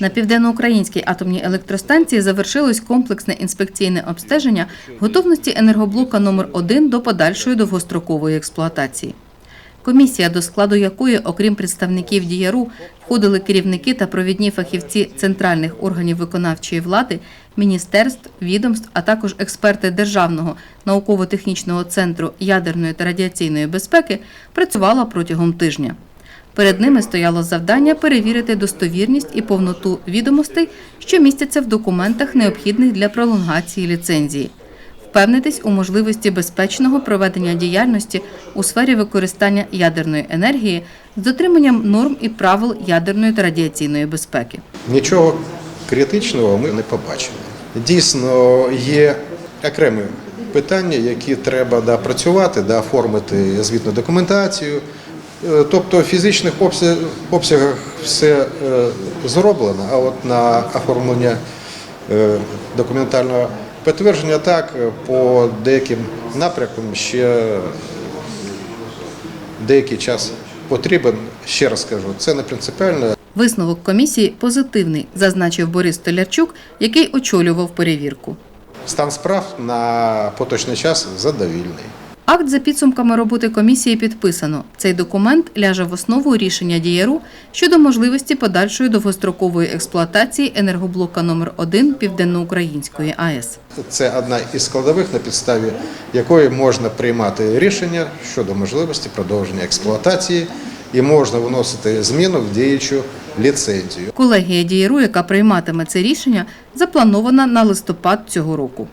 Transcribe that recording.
На південноукраїнській атомній електростанції завершилось комплексне інспекційне обстеження готовності енергоблока номер 1 до подальшої довгострокової експлуатації. Комісія, до складу якої, окрім представників діяру, входили керівники та провідні фахівці центральних органів виконавчої влади, міністерств, відомств, а також експерти Державного науково-технічного центру ядерної та радіаційної безпеки, працювала протягом тижня. Перед ними стояло завдання перевірити достовірність і повноту відомостей, що містяться в документах, необхідних для пролонгації ліцензії, впевнитись у можливості безпечного проведення діяльності у сфері використання ядерної енергії з дотриманням норм і правил ядерної та радіаційної безпеки. Нічого критичного ми не побачили. Дійсно, є окремі питання, які треба допрацювати, да, оформити звітну документацію. Е, Тобто в фізичних обсягах все е, зроблено, а от на оформлення е, документального підтвердження так, по деяким напрямкам ще деякий час потрібен. Ще раз скажу, це не принципіально. Висновок комісії позитивний, зазначив Борис Столярчук, який очолював перевірку. Стан справ на поточний час задовільний. Акт за підсумками роботи комісії підписано. Цей документ ляже в основу рішення діяру щодо можливості подальшої довгострокової експлуатації енергоблока номер 1 Південноукраїнської АЕС. Це одна із складових, на підставі якої можна приймати рішення щодо можливості продовження експлуатації і можна вносити зміну в діючу ліцензію. Колегія діяру, яка прийматиме це рішення, запланована на листопад цього року.